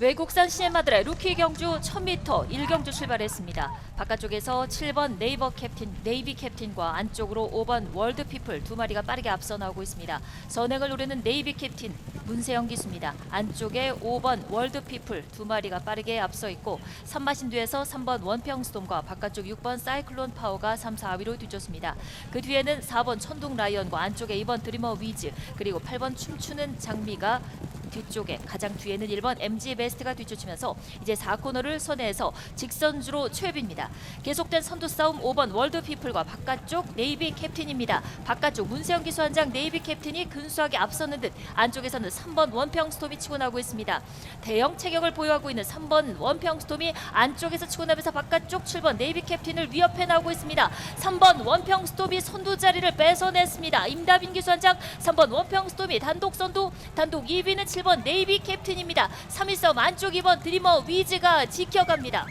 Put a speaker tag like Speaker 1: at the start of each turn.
Speaker 1: 외국산 시네마들의 루키 경주 1000m 1경주 출발했습니다. 바깥쪽에서 7번 네이버 캡틴, 네이비 캡틴과 안쪽으로 5번 월드 피플 두 마리가 빠르게 앞서 나오고 있습니다. 선행을 노리는 네이비 캡틴 문세영 기수입니다. 안쪽에 5번 월드 피플 두 마리가 빠르게 앞서 있고 산마신 뒤에서 3번 원평스톰과 바깥쪽 6번 사이클론 파워가 3, 4위로 뒤쫓습니다. 그 뒤에는 4번 천둥 라이언과 안쪽에 2번 드리머 위즈 그리고 8번 춤추는 장미가 뒤쪽에 가장 뒤에는 1번 MG 베스트가 뒤쫓으면서 이제 4코너를 선회해서 직선주로 최입입니다. 계속된 선두 싸움 5번 월드 피플과 바깥쪽 네이비 캡틴입니다. 바깥쪽 문세영 기수 한장 네이비 캡틴이 근수하게 앞서는 듯 안쪽에서는 3번 원평 스톰이 치고 나오고 있습니다. 대형 체격을 보유하고 있는 3번 원평 스톰이 안쪽에서 치고 나면서 바깥쪽 7번 네이비 캡틴을 위협해 나오고 있습니다. 3번 원평 스톰이 선두 자리를 뺏어냈습니다. 임다빈 기수 한장 3번 원평 스톰이 단독 선두 단독 2위는 7번 네이비 캡틴입니다. 3위 싸움 안쪽 2번 드리머 위즈가 지켜갑니다.